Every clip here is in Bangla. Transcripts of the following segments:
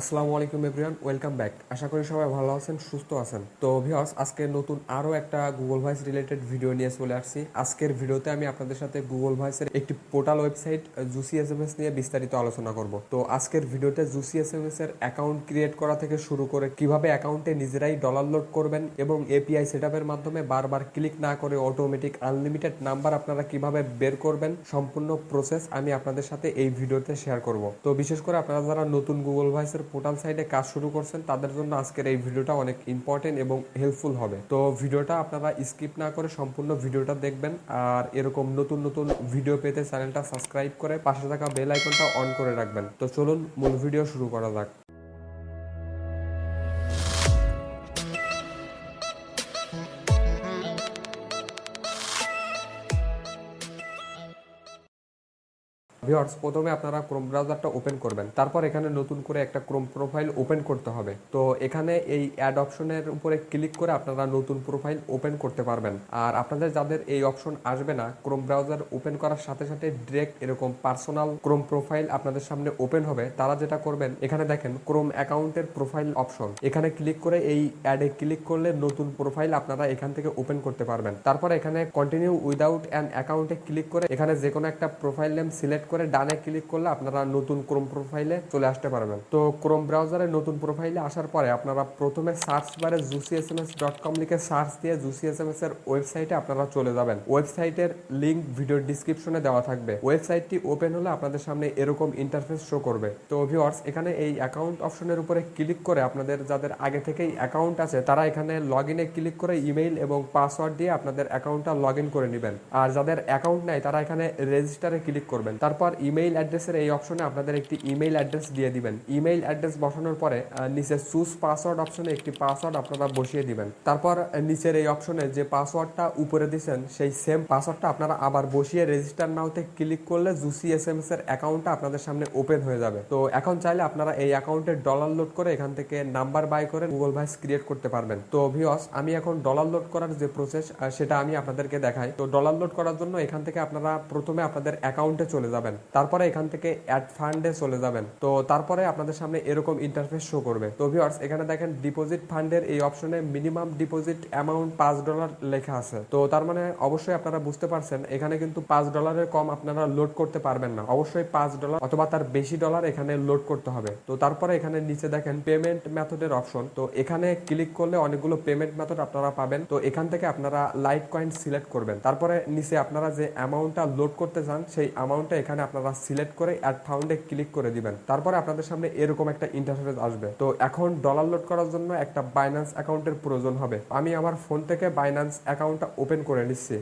আসসালামু আলাইকুম এভরিওয়ান ওয়েলকাম ব্যাক আশা করি সবাই ভালো আছেন, সুস্থ আছেন। তো ভিউয়ার্স আজকে নতুন আরও একটা গুগল ভয়েস রিলেটেড ভিডিও নিয়ে চলে আসছি। আজকের ভিডিওতে আমি আপনাদের সাথে গুগল ভয়েসের একটি portal website Juicy S M S নিয়ে বিস্তারিত আলোচনা করব। তো আজকের ভিডিওতে জুসি এস এম এস এর অ্যাকাউন্ট ক্রিয়েট করা থেকে শুরু করে কীভাবে অ্যাকাউন্টে নিজেরাই ডলার লোড করবেন এবং এপিআই সেটআপের মাধ্যমে বারবার ক্লিক না করে অটোমেটিক আনলিমিটেড নাম্বার আপনারা কীভাবে বের করবেন, সম্পূর্ণ প্রসেস আমি আপনাদের সাথে এই ভিডিওতে শেয়ার করব। তো বিশেষ করে আপনারা যারা নতুন গুগল ভয়েসের পোর্টাল সাইটে কাজ শুরু করছেন, তাদের জন্য আজকের এই ভিডিওটা অনেক ইম্পর্টেন্ট এবং হেল্পফুল হবে। তো ভিডিওটা আপনারা স্কিপ না করে সম্পূর্ণ ভিডিওটা দেখবেন। আর এরকম নতুন নতুন ভিডিও পেতে চ্যানেলটা সাবস্ক্রাইব করে পাশে থাকা বেল আইকনটা অন করে রাখবেন। তো চলুন মূল ভিডিও শুরু করা যাক। ভিউয়ার্স প্রথমে আপনারা ক্রোম ব্রাউজারটা ওপেন করবেন। তারপর এখানে নতুন করে একটা ক্রোম প্রোফাইল ওপেন করতে হবে। তো এখানে এই অ্যাড অপশনের উপরে ক্লিক করে আপনারা নতুন প্রোফাইল ওপেন করতে পারবেন। আর আপনাদের যাদের এই অপশন আসবে না ক্রোম ব্রাউজার ওপেন করার সাথে সাথে ডিরেক্ট এরকম পার্সোনাল ক্রোম প্রোফাইল আপনাদের সামনে ওপেন হবে। তারা যেটা করবেন, এখানে দেখেন ক্রোম অ্যাকাউন্টের প্রোফাইল অপশন এখানে ক্লিক করে এই অ্যাডে ক্লিক করলে নতুন প্রোফাইল আপনারা এখান থেকে ওপেন করতে পারবেন। তারপর এখানে কন্টিনিউ উইদাউট অ্যান অ্যাকাউন্টে ক্লিক করে এখানে যে কোনো একটা প্রোফাইল নেম সিলেক্ট করে ডানে ক্লিক করলে আপনারা নতুন ক্রোম প্রোফাইলে চলে আসতে পারবেন। তো ক্রোম ব্রাউজারে নতুন প্রোফাইলে আসার পরে আপনারা প্রথমে সার্চ বারে Juicy S M S dot com লিখে সার্চ দিয়ে জুসি এস এম এস এর ওয়েবসাইটে আপনারা চলে যাবেন। ওয়েবসাইটের লিঙ্ক ভিডিও ডিসক্রিপশনে দেওয়া থাকবে। ওয়েবসাইটটি ওপেন হলে আপনাদের সামনে এরকম ইন্টারফেস শো করবে। তো ভিউয়ার্স এখানে এই অ্যাকাউন্ট অপশনের উপরে ক্লিক করে আপনাদের যাদের আগে থেকেই অ্যাকাউন্ট আছে, তারা এখানে লগ ইনে ক্লিক করে ইমেইল এবং পাসওয়ার্ড দিয়ে আপনাদের অ্যাকাউন্টটা লগ ইন করে নেবেন। আর যাদের অ্যাকাউন্ট নাই, তারা এখানে রেজিস্টারে ক্লিক করবেন। তারপর ইমেইল অ্যাড্রেসের এই অপশনে আপনাদের একটি ইমেইল অ্যাড্রেস দিয়ে দিবেন। ইমেইল অ্যাড্রেস বসানোর পরে নিচে চুজ পাসওয়ার্ড অপশনে একটি পাসওয়ার্ড আপনারা বসিয়ে দিবেন। তারপর নিচের এই অপশনে যে পাসওয়ার্ডটা উপরে দিয়েছেন সেই সেম পাসওয়ার্ডটা আপনারা আবার বসিয়ে রেজিস্টার নাওতে ক্লিক করলে জুসি এস এম এস এর অ্যাকাউন্টটা আপনাদের সামনে ওপেন হয়ে যাবে। তো এখন চাইলে আপনারা এই অ্যাকাউন্টে ডলার লোড করে এখান থেকে নাম্বার বাই করে গুগল ভয়েস ক্রিয়েট করতে পারবেন। তো ভিওস আমি এখন ডলার লোড করার যে প্রসেস সেটা আমি আপনাদেরকে দেখাই। তো ডলার লোড করার জন্য এখান থেকে আপনারা প্রথমে আপনাদের অ্যাকাউন্টে চলে যাবেন। তারপরে এখান থেকে অ্যাড ফান্ডে চলে যাবেন। তো তারপরে আপনাদের সামনে এরকম ইন্টারফেস শো করবে। তো ভিউয়ার্স এখানে দেখেন ডিপোজিট ফান্ডের এই অপশনে মিনিমাম ডিপোজিট অ্যামাউন্ট পাঁচ ডলার লেখা আছে। তো তার মানে অবশ্যই আপনারা বুঝতে পারছেন, এখানে কিন্তু পাঁচ ডলারের কম আপনারা লোড করতে পারবেন না। অবশ্যই পাঁচ ডলার অথবা তার বেশি ডলার এখানে লোড করতে হবে। তো তারপরে এখানে নিচে দেখেন পেমেন্ট মেথডের অপশন তো এখানে ক্লিক করলে অনেকগুলো পেমেন্ট মেথড আপনারা পাবেন। তো এখান থেকে আপনারা লাইট কয়েন সিলেক্ট করবেন। তারপরে নিচে আপনারা যে অ্যামাউন্টটা লোড করতে চান, সেই অ্যামাউন্টটা এখানে আপনারা সিলেক্ট করে অ্যাড ফাউন্ডে ক্লিক করে দিবেন। তারপরে আপনাদের সামনে এরকম একটা ইন্টারফেস আসবে। তো এখন ডলার লোড করার জন্য একটা বাইন্যান্স অ্যাকাউন্টের প্রয়োজন হবে। আমি আমার ফোন থেকে বাইন্যান্স অ্যাকাউন্টটা ওপেন করে নিচ্ছি।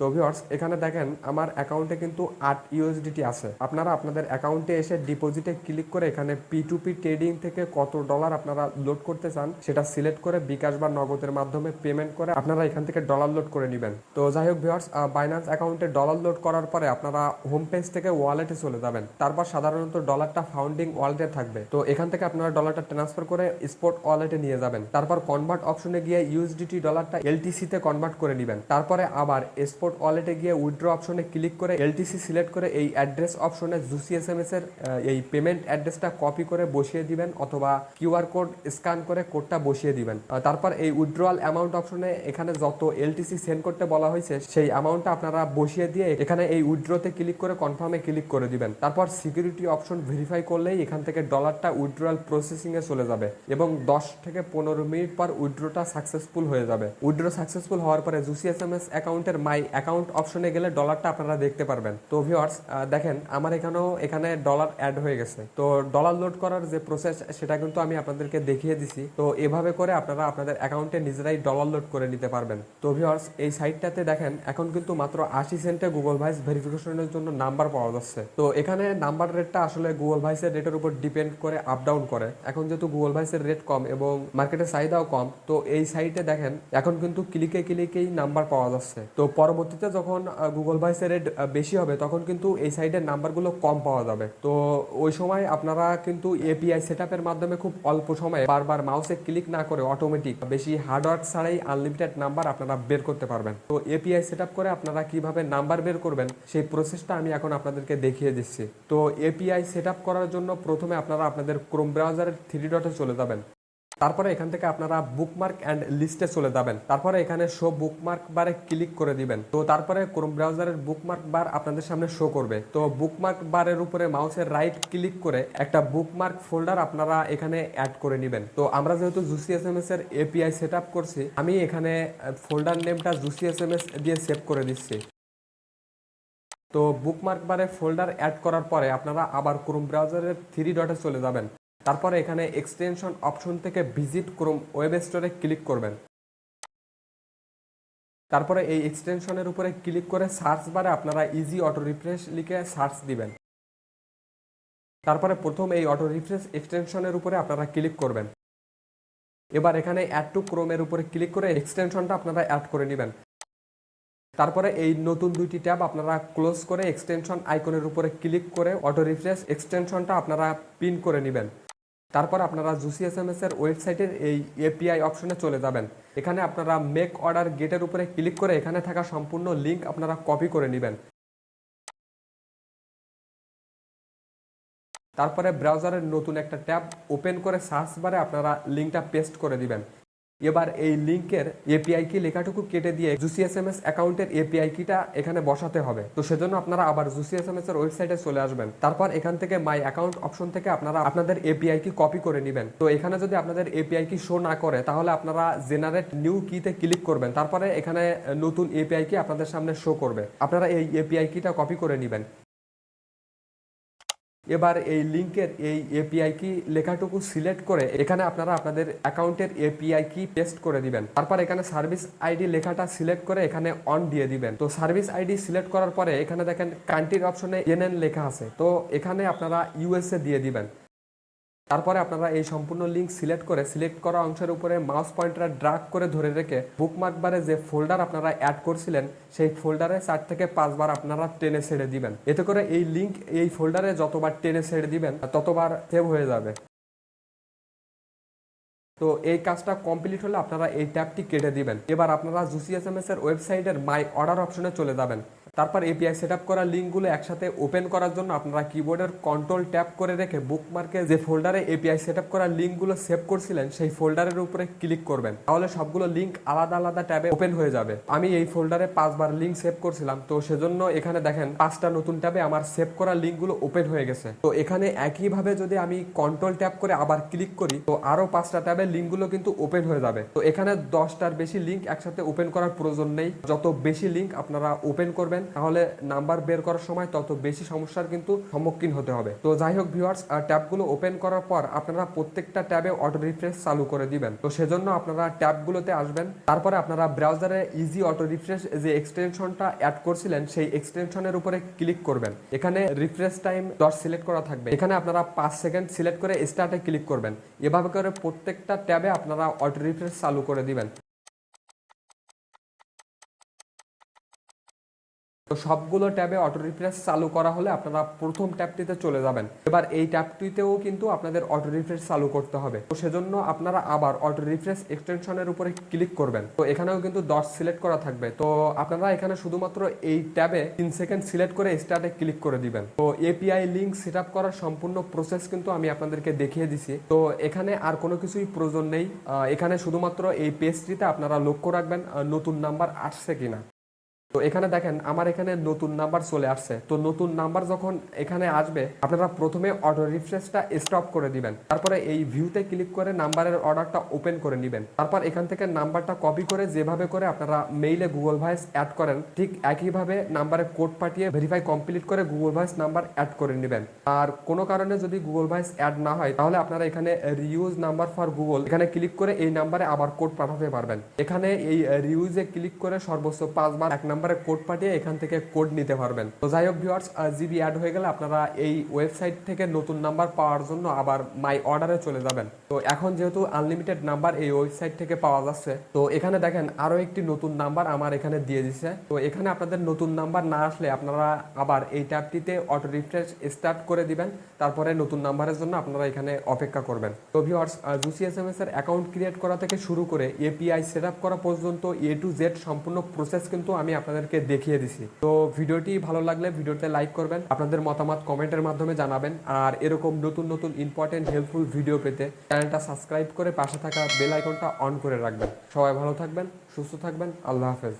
তো ভিউয়ার্স এখানে দেখেন আমার অ্যাকাউন্টে কিন্তু আট ইউএসডিটি আছে। আপনারা আপনাদের অ্যাকাউন্টে এসে ডিপোজিটে ক্লিক করে এখানে পি টু পি ট্রেডিং থেকে কত ডলার আপনারা লোড করতে চান, সেটা সিলেক্ট করে বিকাশ বা নগদের মাধ্যমে পেমেন্ট করে আপনারা এখান থেকে ডলার লোড করে নেবেন। তো যাই হোক ভিউয়ার্স বাইন্যান্স অ্যাকাউন্টে ডলার লোড করার পরে আপনারা হোম পেজ থেকে ওয়ালেটে চলে যাবেন। তারপর সাধারণত ডলারটা ফাউন্ডিং ওয়ালেটে থাকবে। তো এখান থেকে আপনারা ডলারটা ট্রান্সফার করে স্পট ওয়ালেটে নিয়ে যাবেন। তারপর কনভার্ট অপশনে গিয়ে ইউএসডিটি ডলারটা এলটিসি তে কনভার্ট করে নেবেন। তারপরে আবার স্পট ওয়ালেটে গিয়ে উইথড্র অপশনে ক্লিক করে এলটিসি সিলেক্ট করে এই অ্যাড্রেস অপশনে জুসি এস এম এস এর এই পেমেন্ট অ্যাড্রেসটা কপি করে বসিয়ে দিবেন অথবা কিউআর কোড স্ক্যান করে কোডটা বসিয়ে দিবেন। তারপর এই উইথড্রয়াল অ্যামাউন্ট অপশনে এখানে যত এলটিসি সেন্ড করতে বলা হয়েছে সেই অ্যামাউন্টটা আপনারা বসিয়ে দিয়ে এখানে এই উইথড্রতে ক্লিক করে কনফার্মে ক্লিক করে দিবেন। তারপর সিকিউরিটি অপশন ভেরিফাই করলেই এখান থেকে ডলারটা উইথড্রয়াল প্রসেসিং এ চলে যাবে এবং দশ থেকে পনেরো মিনিট পর উইথড্রটা সাকসেসফুল হয়ে যাবে। উইথড্র সাকসেসফুল হওয়ার পরে জুসি এস এম এস অ্যাকাউন্টের মাই অ্যাকাউন্ট অপশনে গেলে ডলারটা আপনারা দেখতে পারবেন। তো ভিওয়ার্স দেখেন, আমার এখানেও, এখানে ডলার অ্যাড হয়ে গেছে। তো ডলার লোড করার যে প্রসেস সেটা কিন্তু আমি আপনাদেরকে দেখিয়ে দিছি। তো এভাবে করে আপনারা আপনাদের অ্যাকাউন্টে নিজেরাই ডলার লোড করে নিতে পারবেন। তো ভিওয়ার্স এই সাইটটাতে দেখেন, এখন কিন্তু মাত্র আশি সেন্টে গুগল ভয়েস ভেরিফিকেশনের জন্য নাম্বার পাওয়া যাচ্ছে। তো এখানে নাম্বার রেটটা আসলে গুগল ভয়েসের রেটের উপর ডিপেন্ড করে আপ ডাউন করে। এখন যেহেতু গুগল ভয়েসের রেট কম এবং মার্কেটের চাহিদাও কম, তো এই সাইটে দেখেন, এখন কিন্তু ক্লিকে ক্লিকেই নাম্বার পাওয়া যাচ্ছে। তো পরবর্তী পরবর্তীতে যখন গুগল ভয়েসের রেট বেশি হবে, তখন কিন্তু এই সাইডের নাম্বারগুলো কম পাওয়া যাবে। তো ওই সময় আপনারা কিন্তু এপিআই সেট মাধ্যমে খুব অল্প সময়ে বারবার মাউসে ক্লিক না করে অটোমেটিক বেশি হার্ডওয়ার্ক ছাড়াই আনলিমিটেড নাম্বার আপনারা বের করতে পারবেন। তো এপিআই সেট করে আপনারা কীভাবে নাম্বার বের করবেন, সেই প্রসেসটা আমি এখন আপনাদেরকে দেখিয়ে দিচ্ছি। তো এপিআই সেট করার জন্য প্রথমে আপনারা আপনাদের ক্রোম ব্রাউজারের থ্রি ডটে চলে যাবেন। তারপরে এখান থেকে আপনারা বুকমার্ক অ্যান্ড লিস্টে চলে যাবেন। তারপরে এখানে শো বুকমার্ক বারে ক্লিক করে দিবেন। তো তারপরে ক্রোম ব্রাউজারের বুকমার্ক বার আপনাদের সামনে শো করবে। তো বুকমার্ক বারের উপরে মাউসের রাইট ক্লিক করে একটা বুকমার্ক ফোল্ডার আপনারা এখানে অ্যাড করে নেবেন। তো আমরা যেহেতু জুসি এস এম এস এর এপিআই সেট আপ করছি, আমি এখানে ফোল্ডার নেমটা জুসি এস এম এস দিয়ে সেভ করে দিচ্ছি। তো বুকমার্ক বারে ফোল্ডার অ্যাড করার পরে আপনারা আবার ক্রোম ব্রাউজারের থ্রি ডটে চলে যাবেন। তারপরে এখানে এক্সটেনশন অপশন থেকে ভিজিট ক্রোম ওয়েব স্টোরে ক্লিক করবেন। তারপরে এই এক্সটেনশনের উপরে ক্লিক করে সার্চ বারে আপনারা ইজি অটো রিফ্রেশ লিখে সার্চ দিবেন। তারপরে প্রথম এই অটো রিফ্রেশ এক্সটেনশনের উপরে আপনারা ক্লিক করবেন। এবার এখানে অ্যাড টু ক্রোমের উপরে ক্লিক করে এক্সটেনশনটা আপনারা অ্যাড করে নেবেন। তারপরে এই নতুন দুইটি ট্যাব আপনারা ক্লোজ করে এক্সটেনশন আইকনের উপরে ক্লিক করে অটো রিফ্রেশ এক্সটেনশনটা আপনারা পিন করে নেবেন। তারপর আপনারা জুসি এস এম এস এর ওয়েবসাইটের এই এপিআই অপশনে চলে যাবেন। এখানে আপনারা মেক অর্ডার গেটের উপরে ক্লিক করে এখানে থাকা সম্পূর্ণ লিঙ্ক আপনারা কপি করে নেবেন। তারপরে ব্রাউজারের নতুন একটা ট্যাব ওপেন করে সার্চ বারে আপনারা লিঙ্কটা পেস্ট করে দিবেন। এবার এই লিঙ্কের এপিআই কি লেখাটুকু কেটে দিয়ে জুসি এস এম এস অ্যাকাউন্টের এপিআই কিটা এখানে বসাতে হবে। তো সেজন্য আপনারা আবার জুসি এস এম এস এর ওয়েবসাইটে চলে আসবেন। তারপর এখান থেকে মাই অ্যাকাউন্ট অপশন থেকে আপনারা আপনাদের এপিআই কি কপি করে নেবেন। তো এখানে যদি আপনাদের এপিআই কি শো না করে, তাহলে আপনারা জেনারেট নিউ কিতে ক্লিক করবেন। তারপরে এখানে নতুন এপিআই কি আপনাদের সামনে শো করবে। আপনারা এই এপিআই কিটা কপি করে নেবেন। এবার এই লিঙ্কের এই এপিআই কি লেখাটুকু সিলেক্ট করে এখানে আপনারা আপনাদের অ্যাকাউন্টের এপিআই কি পেস্ট করে দিবেন। তারপর এখানে সার্ভিস আইডি লেখাটা সিলেক্ট করে এখানে অন দিয়ে দিবেন। তো সার্ভিস আইডি সিলেক্ট করার পরে এখানে দেখেন কান্ট্রির অপশনে এনএন লেখা আছে। তো এখানে আপনারা ইউএসএ দিয়ে দিবেন। তারপরে আপনারা এই সম্পূর্ণ লিঙ্ক সিলেক্ট করে সিলেক্ট করা অংশের উপরে মাউস পয়েন্টার ড্রাগ করে ধরে রেখে বুকমার্ক বারে যে ফোল্ডার আপনারা অ্যাড করছিলেন, সেই ফোল্ডারে চার থেকে পাঁচবার আপনারা টেনে ছেড়ে দিবেন। এতে করে এই লিঙ্ক এই ফোল্ডারে যতবার টেনে ছেড়ে দিবেন, ততবার সেভ হয়ে যাবে। তো এই কাজটা কমপ্লিট হলে আপনারা এই ট্যাবটি কেটে দিবেন। এবার আপনারা জুসি এস এম এস এর ওয়েবসাইটের মাই অর্ডার অপশনে চলে যাবেন। তারপর এপিআই সেট আপ করা লিঙ্কগুলো একসাথে ওপেন করার জন্য আপনারা কিবোর্ডের কন্ট্রোল ট্যাপ করে রেখে বুকমার্কে যে ফোল্ডারে এপিআই সেট আপ করা লিঙ্কগুলো সেভ করছিলেন, সেই ফোল্ডারের উপরে ক্লিক করবেন। তাহলে সবগুলো লিঙ্ক আলাদা আলাদা ট্যাবে ওপেন হয়ে যাবে। আমি এই ফোল্ডারে পাঁচবার লিঙ্ক সেভ করছিলাম, তো সেজন্য এখানে দেখেন পাঁচটা নতুন ট্যাবে আমার সেভ করা লিঙ্কগুলো ওপেন হয়ে গেছে। তো এখানে একইভাবে যদি আমি কন্ট্রোল ট্যাপ করে আবার ক্লিক করি, তো আরও পাঁচটা ট্যাবে লিঙ্কগুলো কিন্তু ওপেন হয়ে যাবে। তো এখানে দশটার বেশি লিঙ্ক একসাথে ওপেন করার প্রয়োজন নেই। যত বেশি লিঙ্ক আপনারা ওপেন করবেন, তাহলে নাম্বার বের করার সময় তত বেশি সমস্যার কিন্তু সম্মুখীন হতে হবে। তো যাই হোক ভিউয়ার্স ট্যাবগুলো ওপেন করার পর আপনারা প্রত্যেকটা ট্যাবে অটো রিফ্রেশ চালু করে দিবেন। তো সেজন্য আপনারা ট্যাবগুলোতে আসবেন। তারপরে আপনারা ব্রাউজারে ইজি অটো রিফ্রেশ যে এক্সটেনশনটা অ্যাড করছিলেন, সেই এক্সটেনশনের উপরে ক্লিক করবেন। এখানে রিফ্রেশ টাইম দশ সিলেক্ট করা থাকবে। এখানে আপনারা পাঁচ সেকেন্ড সিলেক্ট করে স্টার্টে ক্লিক করবেন। এভাবে করে প্রত্যেকটা ট্যাবে আপনারা অটো রিফ্রেশ চালু করে দিবেন। তো সবগুলো ট্যাবে অটো রিফ্রেশ চালু করা হলে আপনারা প্রথম ট্যাবটিতে চলে যাবেন। এবার এই ট্যাবটিতেও কিন্তু আপনাদের অটো রিফ্রেশ চালু করতে হবে। তো সেজন্য আপনারা আবার অটো রিফ্রেশ এক্সটেনশনের উপরে ক্লিক করবেন। তো এখানেও কিন্তু দশ সিলেক্ট করা থাকবে। তো আপনারা এখানে শুধুমাত্র এই ট্যাবে তিন সেকেন্ড সিলেক্ট করে স্টার্টে ক্লিক করে দিবেন। তো এপিআই লিঙ্ক সেট আপ করার সম্পূর্ণ প্রসেস কিন্তু আমি আপনাদেরকে দেখিয়ে দিছি। তো এখানে আর কোনো কিছুই প্রয়োজন নেই। এখানে শুধুমাত্র এই পেজটিতে আপনারা লক্ষ্য রাখবেন নতুন নাম্বার আসছে কিনা। তো এখানে দেখেন, আমার এখানে নতুন নাম্বার চলে আসছে। তো নতুন নাম্বার যখন এখানে আসবে, আপনারা প্রথমে অটো রিফ্রেশটা স্টপ করে দিবেন। তারপরে এই ভিউতে ক্লিক করে নাম্বারের অর্ডারটা ওপেন করে নেবেন। তারপর এখান থেকে নাম্বারটা কপি করে যেভাবে করে আপনারা মেইলে গুগল ভয়েস অ্যাড করেন, ঠিক একইভাবে নাম্বারে কোড পাঠিয়ে ভেরিফাই কমপ্লিট করে গুগল ভয়েস নাম্বার অ্যাড করে নেবেন। আর কোনো কারণে যদি গুগল ভয়েস অ্যাড না হয়, তাহলে আপনারা এখানে রিউজ নাম্বার ফর গুগল এখানে ক্লিক করে এই নাম্বারে আবার কোড পাঠাতে পারবেন। এখানে এই রিউজে ক্লিক করে সর্বোচ্চ পাঁচবার এক নাম্বার নাম্বারে কোড পাঠিয়ে এখান থেকে কোড নিতে পারবেন। তো যাই হোক ভিউয়ার্স জিবি অ্যাড হয়ে গেলে আপনারা এই ওয়েবসাইট থেকে নতুন নাম্বার পাওয়ার জন্য আবার মাই অর্ডারে চলে যাবেন। তো এখন যেহেতু আনলিমিটেড নাম্বার এই ওয়েবসাইট থেকে পাওয়া যাচ্ছে, তো এখানে দেখেন আরও একটি নতুন নাম্বার আমার এখানে দিয়ে দিছে। তো এখানে আপনাদের নতুন নাম্বার না আসলে আপনারা আবার এই ট্যাবটিতে অটো রিফ্রেশ স্টার্ট করে দিবেন, তারপরে নতুন নাম্বারের জন্য আপনারা এখানে অপেক্ষা করবেন। তো viewers Juicy S M S এর অ্যাকাউন্ট ক্রিয়েট করা থেকে শুরু করে এপিআই সেট আপ করা পর্যন্ত এ টু জেড সম্পূর্ণ প্রসেস কিন্তু আমি আপনাদেরকে দেখিয়ে দিছি। তো ভিডিওটি ভালো লাগলে ভিডিওতে লাইক করবেন, আপনাদের মতামত কমেন্টের মাধ্যমে জানাবেন, আর এরকম নতুন নতুন ইম্পর্টেন্ট হেল্পফুল ভিডিও পেতে চ্যানেলটা সাবস্ক্রাইব করে পাশে থাকা বেল আইকনটা অন করে রাখবেন। সবাই ভালো থাকবেন, সুস্থ থাকবেন, আল্লাহ হাফেজ।